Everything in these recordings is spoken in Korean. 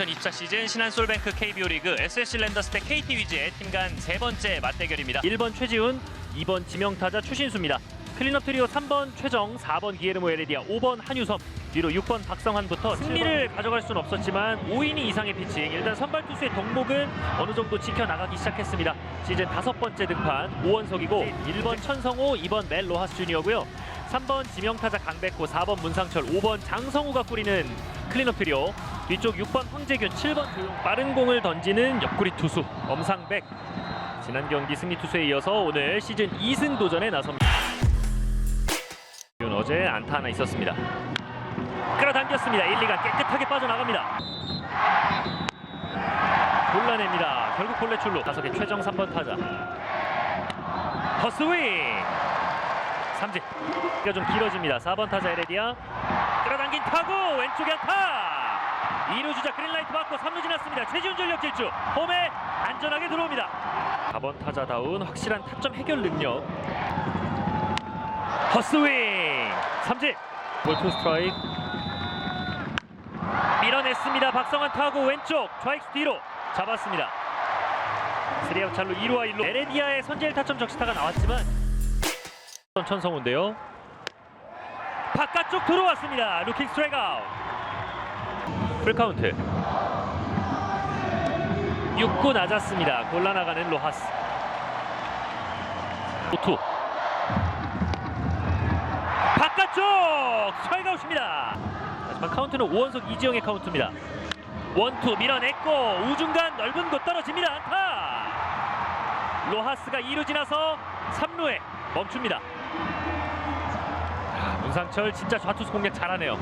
2024 시즌 신한솔뱅크 KBO 리그 SSC 랜더스 대 KT 위즈의 팀간 세 번째 맞대결입니다. 1번 최지훈, 2번 지명타자 추신수입니다. 클린업 트리오 3번 최정, 4번 기에르모 에레디아, 5번 한유섬, 뒤로 6번 박성환부터 승리를 가져갈 수는 없었지만 5이닝 이상의 피칭. 일단 선발 투수의 덕목은 어느 정도 지켜나가기 시작했습니다. 시즌 다섯 번째 등판 5원석이고 1번 천성호, 2번 멜 로하스 주니어고요. 3번 지명타자 강백호, 4번 문상철, 5번 장성우가 꾸리는 클린업 트리오. 뒤쪽 6번 황재균, 7번 조용 빠른 공을 던지는 옆구리 투수 엄상백. 지난 경기 승리 투수에 이어서 오늘 시즌 2승 도전에 나섭니다. 어제 안타 하나 있었습니다. 끌어당겼습니다. 1, 2가 깨끗하게 빠져나갑니다. 골라냅니다. 결국 볼레 출루. 다섯의 최정 3번 타자. 헛스윙. 삼진. 이가 좀 길어집니다. 4번 타자 에레디아. 끌어당긴 타구 왼쪽에 안타. 2루 주자 그린라이트 받고 3루 지났습니다. 최지훈 전력 질주. 홈에 안전하게 들어옵니다. 4번 타자다운 확실한 타점 해결 능력. 헛스윙. 삼진. 볼투 스트라이크. 밀어냈습니다. 박성환 타고 왼쪽 좌익수 뒤로 잡았습니다. 스리아웃 잘로 2루와 1루 에레디아의 선제일 타점 적시타가 나왔지만 천성우인데요. 바깥쪽 들어왔습니다. 루킹 스트라이크 아웃. 풀카운트. 6구 낮았습니다. 골라나가는 로하스. 5투. 바깥쪽 스트라이크 아웃입니다. 하지만 카운트는 5원석 이지영의 카운트입니다. 원투 밀어냈고 우중간 넓은 곳 떨어집니다. 안타. 로하스가 2루 지나서 3루에 멈춥니다. 아, 문상철 진짜 좌투수 공략 잘하네요.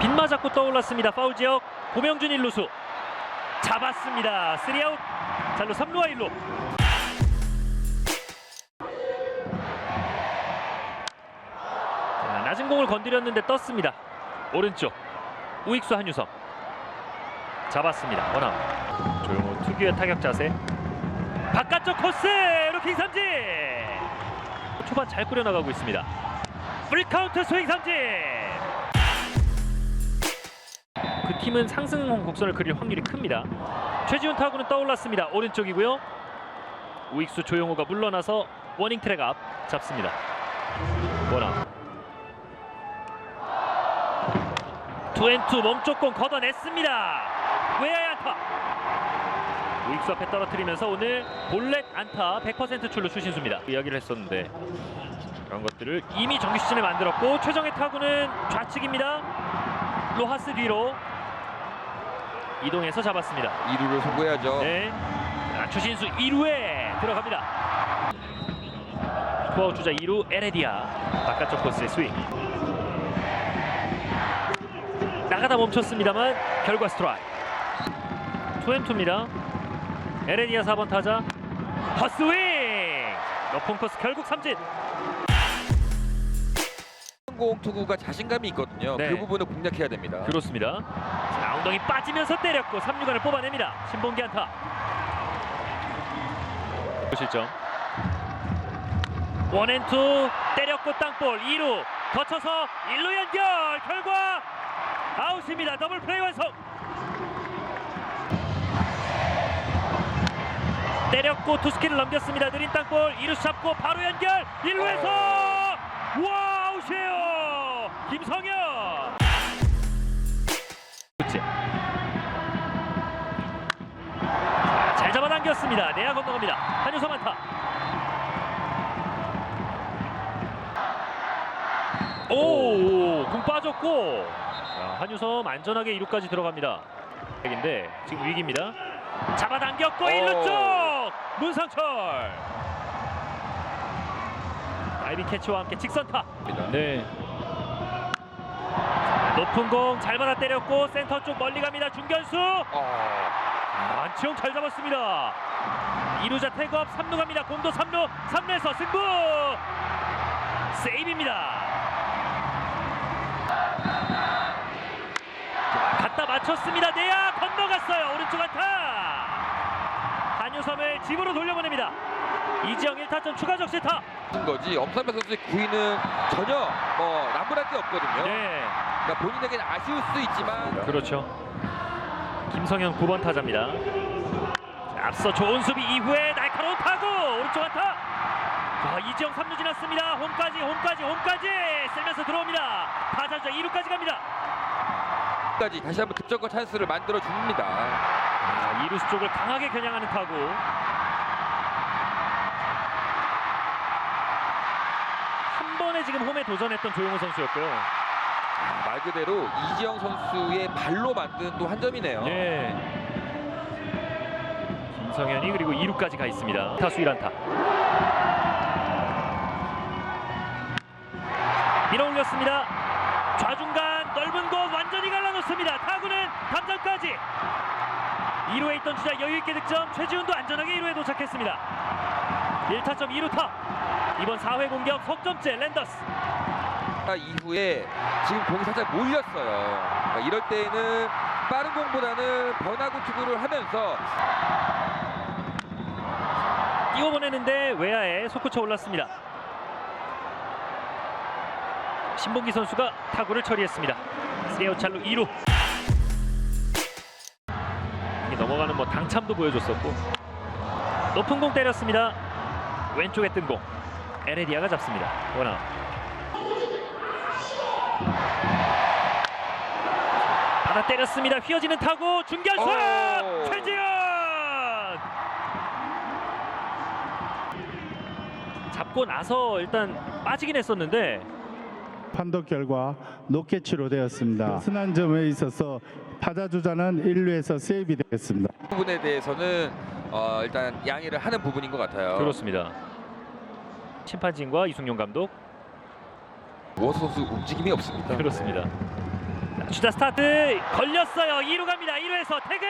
빗 맞았고 떠올랐습니다. 파울 지역. 고명준 1루수. 잡았습니다. 3아웃. 잘로 3루와 1루. 자, 낮은 공을 건드렸는데 떴습니다. 오른쪽. 우익수 한유성 잡았습니다. 원아웃. 조용호 특유의 타격 자세. 바깥쪽 코스! 루킹 삼진! 초반 잘 꾸려나가고 있습니다. 풀카운트 스윙 삼진 팀은 상승 곡선을 그릴 확률이 큽니다. 최지훈 타구는 떠올랐습니다. 오른쪽이고요. 우익수 조용호가 물러나서 워닝 트랙 앞 잡습니다. 원아웃 투앤투 몸쪽 공 걷어냈습니다. 외야의 안타. 우익수 앞에 떨어뜨리면서 오늘 볼넷 안타 100% 출루 추신수입니다. 이야기를 했었는데 그런 것들을 이미 정규 시즌에 만들었고 최정의 타구는 좌측입니다. 로하스 뒤로 이동해서 잡았습니다. 2루를 송구해야죠. 네. 자, 추신수 2루에 들어갑니다. 투아웃 주자 2루 에레디아 바깥쪽 코스의 스윙. 나가다 멈췄습니다만 결과 스트라이크. 투앤투입니다. 에레디아 4번 타자 헛스윙. 높은 코스 결국 삼진. 공 투구가 자신감이 있거든요. 네. 그 부분을 공략해야 됩니다. 그렇습니다. 자, 엉덩이 빠지면서 때렸고 3루간을 뽑아냅니다. 신봉기 안타. 실점. 원앤투 때렸고 땅볼 2루 거쳐서 1루 연결 결과 아웃입니다. 더블 플레이 완성. 때렸고 투스키를 넘겼습니다. 느린 땅볼 2루 잡고 바로 연결 1루에서 와 아웃이에요. 김성현. 그치. 잘 잡아당겼습니다. 내야 건너갑니다. 한유섬 안타. 오, 공 빠졌고 자, 한유섬 안전하게 2루까지 들어갑니다. 인데 지금 위기입니다. 잡아당겼고 오. 1루 쪽 문상철. 다이빙 캐치와 함께 직선타. 네. 높은 공 잘 받아 때렸고 센터 쪽 멀리 갑니다. 중견수. 어, 아, 안치홍 잘 잡았습니다. 2루자 태그업 3루 갑니다. 공도 3루 3루에서 승부 세이브입니다. 자, 갖다 맞췄습니다. 내야 건너갔어요. 오른쪽 안타. 한유섬을 집으로 돌려보냅니다. 이지영 1타점 추가 적시타. 쓴 거지 엄상배 선수의 구위는 전혀 뭐 나무랄 게 없거든요. 네. 그러니까 본인에게는 아쉬울 수 있지만 그렇죠. 김성현 9번 타자입니다. 자, 앞서 좋은 수비 이후에 날카로운 타구 오른쪽 안타. 자, 이지영 3루 지났습니다. 홈까지 홈까지 홈까지 쓸면서 들어옵니다. 타자자 2루까지 갑니다. 까지 다시 한번 득점권 찬스를 만들어 줍니다. 자, 2루수 쪽을 강하게 겨냥하는 타구. 한 번에 지금 홈에 도전했던 조용호 선수였고요. 아, 말 그대로 이지영 선수의 발로 만든 또 한 점이네요. 네. 김성현이 그리고 2루까지 가 있습니다. 타수 1안타. 밀어올렸습니다. 좌중간 넓은 곳 완전히 갈라놓습니다. 타구는 담장까지. 2루에 있던 주자 여유 있게 득점. 최지훈도 안전하게 2루에 도착했습니다. 1타점 2루타. 이번 4회 공격 석점째 랜더스. 아, 이후에 지금 공이 살짝 몰렸어요. 그러니까 이럴 때에는 빠른 공보다는 변화구 투구를 하면서 띄워보내는데 외야에 솟구쳐 올랐습니다. 신봉기 선수가 타구를 처리했습니다. 세오 찰루 2루. 이게 넘어가는 뭐 당참도 보여줬었고 높은 공 때렸습니다. 왼쪽에 뜬 공. 에레디아가 잡습니다. 원아웃. 받아 때렸습니다. 휘어지는 타구 중견수 오! 최지현 잡고 나서 일단 빠지긴 했었는데 판독 결과 노캐치로 되었습니다. 순환 점에 있어서 타자 주자는 1루에서 세이브 되겠습니다. 그 부분에 대해서는 어, 일단 양해를 하는 부분인 것 같아요. 그렇습니다. 심판진과 이승용 감독 우어수 선수 움직임이 없습니다. 그렇습니다. 자, 주자 스타트 걸렸어요. 2루 갑니다. 2루에서 태그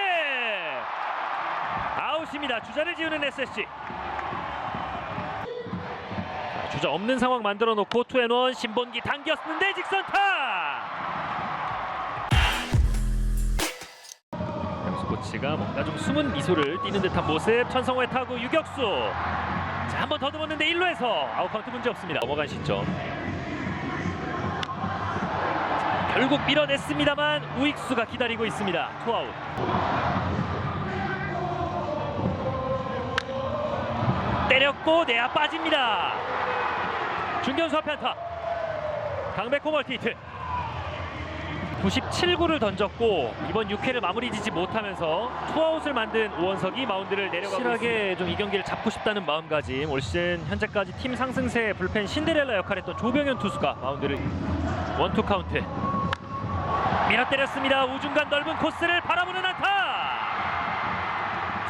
아웃입니다. 주자를 지우는 SSG. 자, 주자 없는 상황 만들어 놓고 투앤원 신본기 당겼는데 직선타. 양수 코치가 뭔가 좀 숨은 미소를 띠는 듯한 모습. 천성호의 타구 유격수. 자, 한번 더듬었는데 1루에서 아웃 카운트 문제 없습니다. 넘어간 시점. 결국 밀어냈습니다만 우익수가 기다리고 있습니다. 투아웃. 때렸고 내야 빠집니다. 중견수 앞에 안타. 강백호 멀티히트. 97구를 던졌고 이번 6회를 마무리 지지 못하면서 투아웃을 만든 오원석이 마운드를 내려가고 확실하게 좀 이 경기를 잡고 싶다는 마음가짐 올 시즌 현재까지 팀 상승세 불펜 신데렐라 역할했던 조병현 투수가 마운드를 원투 카운트 밀어 때렸습니다. 우중간 넓은 코스를 바라보는 안타.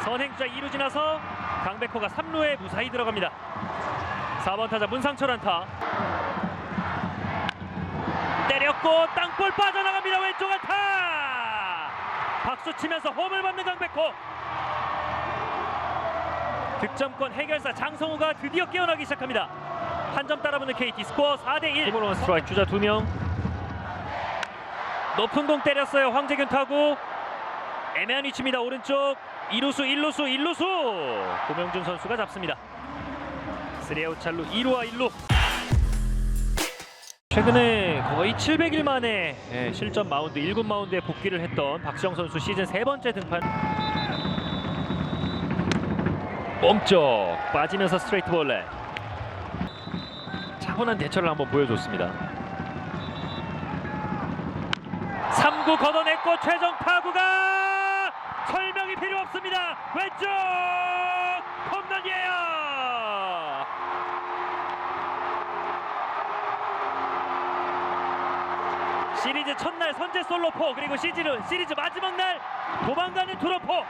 선행주자 2루 지나서 강백호가 3루에 무사히 들어갑니다. 4번 타자 문상철 안타. 때렸고 땅볼 빠져나갑니다. 왼쪽 안타. 박수 치면서 홈을 받는 강백호. 득점권 해결사 장성우가 드디어 깨어나기 시작합니다. 한 점 따라붙는 KT 스코어 4대 1. 이번 스트라이크 주자 2명. 높은 공 때렸어요. 황재균 타구 애매한 위치입니다. 오른쪽 2루수 1루수 1루수 고명준 선수가 잡습니다. 3아웃 찰루 2루와 1루 최근에 거의 700일 만에 예, 실전 마운드 1군 마운드에 복귀를 했던 박시영 선수 시즌 세 번째 등판 몸쪽 빠지면서 스트레이트 볼레 차분한 대처를 한번 보여줬습니다. 3구 걷어냈고 최종 타구가 설명이 필요 없습니다. 왼쪽 홈런이에요. 시리즈 첫날 선제 솔로포 그리고 시리즈 시리즈 마지막 날 도망가는 투로포.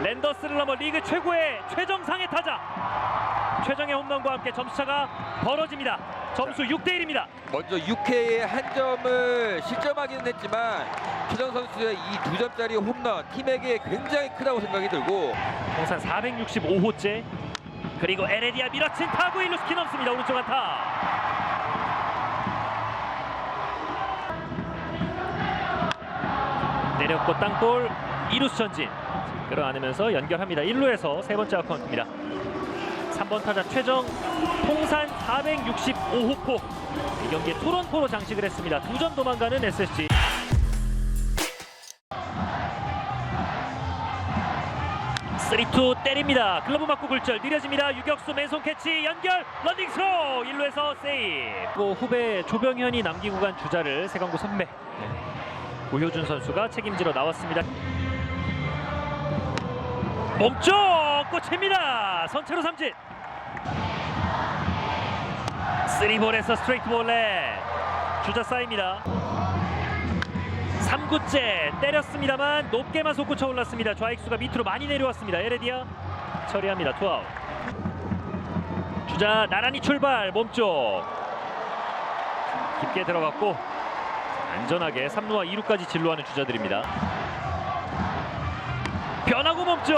랜더스를 넘어 리그 최고의 최정상의 타자. 최정의 홈런과 함께 점수차가 벌어집니다. 점수 6대 1입니다. 먼저 6회에 한 점을 실점하기는 했지만 최정 선수의 이 두 점짜리 홈런 팀에게 굉장히 크다고 생각이 들고 통산 465호째 그리고 에레디아 밀어친 타구 1루 스 키 넘습니다. 오른쪽 안타. 내렸고 땅볼 2루수 전진. 끌어안으면서 연결합니다. 1루에서 세 번째 아카운트입니다 3번 타자 최정 통산 465호포 이 경기에 투런포로 장식을 했습니다. 두 점 도망가는 SSG. 쓰리투 때립니다. 글러브 맞고 굴절 느려집니다. 유격수 맨손 캐치 연결 런닝 스로 1루에서 세이브. 또 후배 조병현이 남기고 간 주자를 세강구 선배 네. 고효준 선수가 책임지러 나왔습니다. 몸쪽 꽂힙니다. 선체로 삼진. 쓰리볼에서 스트레이트 볼에 주자 쌓입니다. 3구째 때렸습니다만 높게만 솟구쳐 올랐습니다. 좌익수가 밑으로 많이 내려왔습니다. 에레디아 처리합니다. 투아웃. 주자 나란히 출발 몸쪽 깊게 들어갔고 안전하게 3루와 2루까지 진루하는 주자들입니다. 변하고 몸쪽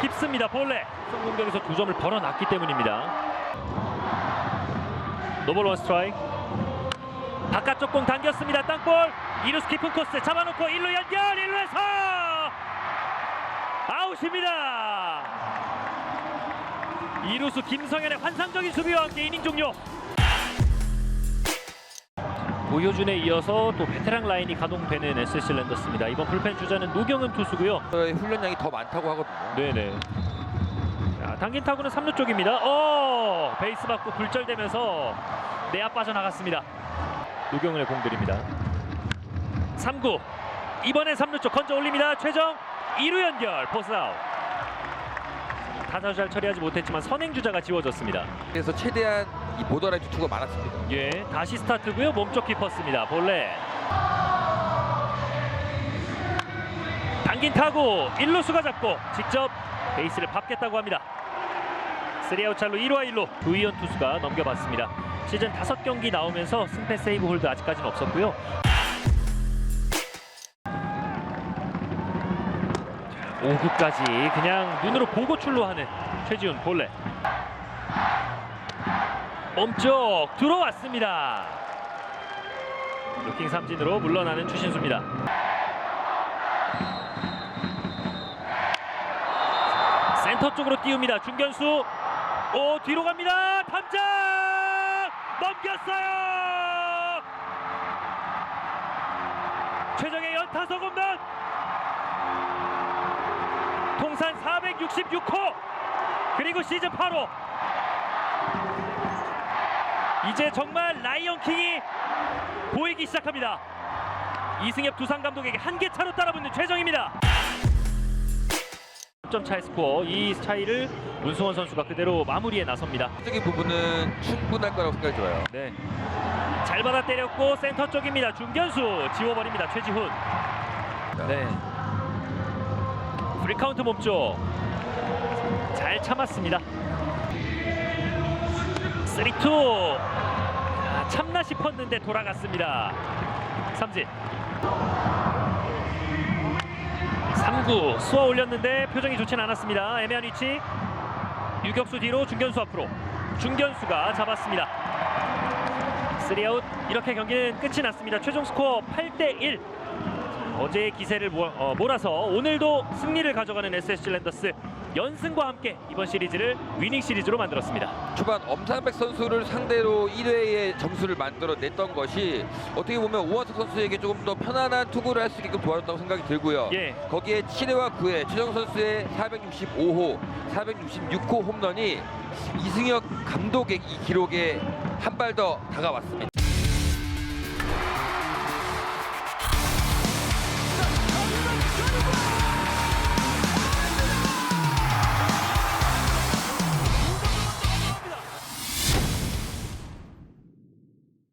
깊습니다. 볼레 공격에서 두 점을 벌어놨기 때문입니다. 노볼 원 스트라이크 바깥쪽 공 당겼습니다. 땅볼 이루스 깊은 코스 잡아놓고 1루 연결 1루에서 아웃입니다. 이루수 김성현의 환상적인 수비와 함께 이닝 종료. 고효준에 이어서 또 베테랑 라인이 가동되는 SSC 랜더스입니다. 이번 불펜 주자는 노경은 투수고요. 훈련량이 더 많다고 하거든요. 네네. 자, 당긴 타구는 3루 쪽입니다. 어, 베이스 맞고 굴절되면서 내야 빠져나갔습니다. 노경은의 공들입니다. 3구. 이번엔 3루 쪽 건져 올립니다. 최정 2루 연결 포스 아웃. 타자 잘 처리하지 못했지만 선행 주자가 지워졌습니다. 그래서 최대한 이 보더라이 투투가 많았습니다. 예, 다시 스타트고요. 몸쪽 깊었습니다. 볼레. 당긴 타구 1루수가 잡고 직접 베이스를 밟겠다고 합니다. 3아웃 찰로 1루 1루 두이현 투수가 넘겨봤습니다. 시즌 5경기 나오면서 승패 세이브 홀드 아직까지는 없었고요. 자, 5구까지 그냥 눈으로 보고 출루하는 최지훈 볼레. 몸쪽 들어왔습니다. 루킹 삼진으로 물러나는 추신수입니다. 센터 쪽으로 띄웁니다. 중견수 오 뒤로 갑니다. 탐장 넘겼어요. 최정의 연타석 홈런 통산 466호 그리고 시즌 8호 이제 정말 라이언킹이 보이기 시작합니다. 이승엽 두산 감독에게 한 개 차로 따라붙는 최정입니다. 점 차의 스코어 이 차이를 문승원 선수가 그대로 마무리에 나섭니다. 적인 부분은 충분할 거라고 생각이 들어요. 네. 잘 받아 때렸고 센터 쪽입니다. 중견수 지워버립니다. 최지훈. 네. 프리카운트 몸쪽 잘 참았습니다. 3투 아, 참나 싶었는데 돌아갔습니다. 삼진 3구 쏘아 올렸는데 표정이 좋진 않았습니다. 애매한 위치 유격수 뒤로 중견수 앞으로 중견수가 잡았습니다. 3아웃 이렇게 경기는 끝이 났습니다. 최종 스코어 8대1 어제의 기세를 모, 어, 몰아서 오늘도 승리를 가져가는 SSG 랜더스 연승과 함께 이번 시리즈를 위닝 시리즈로 만들었습니다. 초반 엄상백 선수를 상대로 1회의 점수를 만들어냈던 것이 어떻게 보면 오원석 선수에게 조금 더 편안한 투구를 할 수 있게끔 도와줬다고 생각이 들고요. 예. 거기에 7회와 9회 최정 선수의 465호, 466호 홈런이 이승엽 감독의 이 기록에 한 발 더 다가왔습니다.